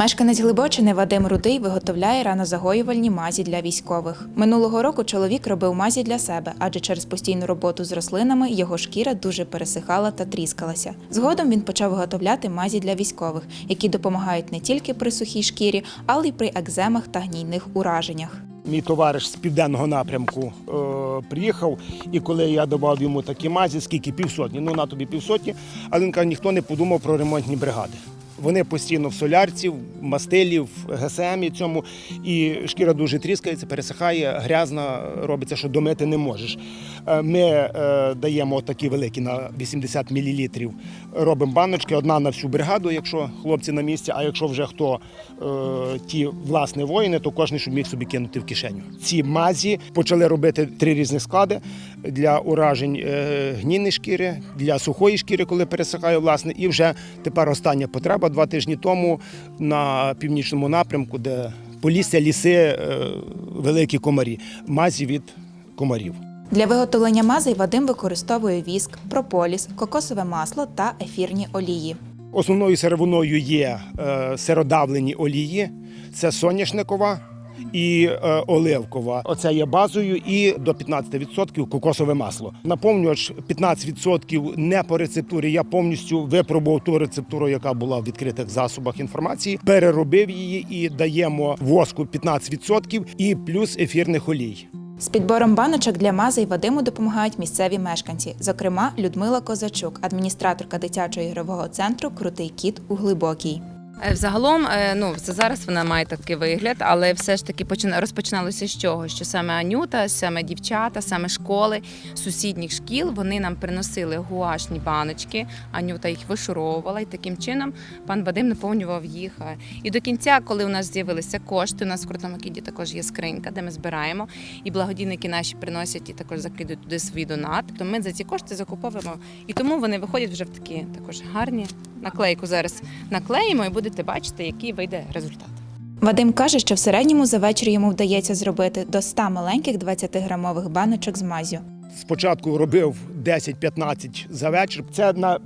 Мешканець Глибочини Вадим Рудий виготовляє ранозагоювальні мазі для військових. Минулого року чоловік робив мазі для себе, адже через постійну роботу з рослинами його шкіра дуже пересихала та тріскалася. Згодом він почав виготовляти мазі для військових, які допомагають не тільки при сухій шкірі, але й при екземах та гнійних ураженнях. Мій товариш з південного напрямку е, приїхав, і коли я давав йому такі мазі, скільки півсотні, ну на тобі півсотні, але він каже, ніхто не подумав про ремонтні бригади. Вони постійно в солярці, в мастилі, в ГСМ і цьому, і шкіра дуже тріскається, пересихає, грязна, робиться, що домити не можеш. Е, Ми е, даємо такі великі на 80 мл, робимо баночки, одна на всю бригаду, якщо хлопці на місці, а якщо вже хто е, ті власне воїни, то кожен щоб міг собі кинути в кишеню. Ці мазі почали робити три різні склади для уражень е, гнійної шкіри, для сухої шкіри, коли пересихає власне, і вже тепер остання потреба два тижні тому на північному напрямку, де полісся, ліси, е, великі комарі, мазі від комарів. Для виготовлення мазей Вадим використовує віск, прополіс, кокосове масло та ефірні олії. Основною сировиною є е, сиродавлені олії, це соняшникова і е, оливкова. Оце є базою і до 15% кокосове масло. Наповнювач 15% не по рецептурі. Я повністю випробував ту рецептуру, яка була в відкритих засобах інформації, переробив її і даємо воску 15% і плюс ефірних олій. З підбором баночок для мазей Вадиму допомагають місцеві мешканці, зокрема Людмила Козачук, адміністраторка дитячого ігрового центру Крутий кіт у Глибокій. Е, Взагалом, е, ну це зараз вона має такий вигляд, але все ж таки почина- розпочиналося з чого? Що саме Анюта, саме дівчата, саме школи сусідніх шкіл вони нам приносили гуашні баночки. Анюта їх вишуровувала, і таким чином пан Вадим наповнював їх. Е, І до кінця, коли у нас з'явилися кошти, у нас в крутому кіді також є скринька, де ми збираємо, і благодійники наші приносять і також закидують туди свій донат. То ми за ці кошти закуповуємо. І тому вони виходять вже в такі також гарні наклейку зараз наклеїмо і будете бачити, який вийде результат. Вадим каже, що в середньому за вечір йому вдається зробити до 100 маленьких 20-грамових баночок з мазю. Спочатку робив 10-15 за вечір. Це на, е,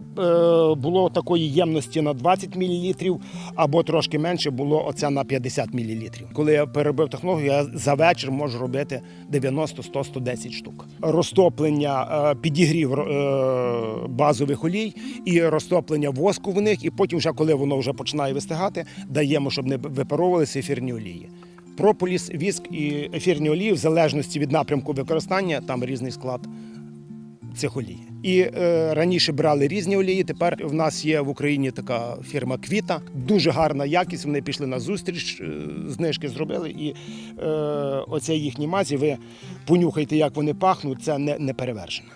було такої ємності на 20 мл, або трошки менше було оце на 50 мл. Коли я переробив технологію, я за вечір можу робити 90, 100, 110 штук. Розтоплення, е, підігрів е, базових олій і розтоплення воску в них, і потім, вже коли воно вже починає вистигати, даємо, щоб не випаровувалися ефірні олії. Прополіс, віск і ефірні олії, в залежності від напрямку використання, там різний склад цих олій. І е, раніше брали різні олії. Тепер в нас є в Україні така фірма Квіта. Дуже гарна якість. Вони пішли на зустріч, е, знижки зробили. І е, оце їхні мазі. Ви понюхайте, як вони пахнуть. Це не, не перевершено.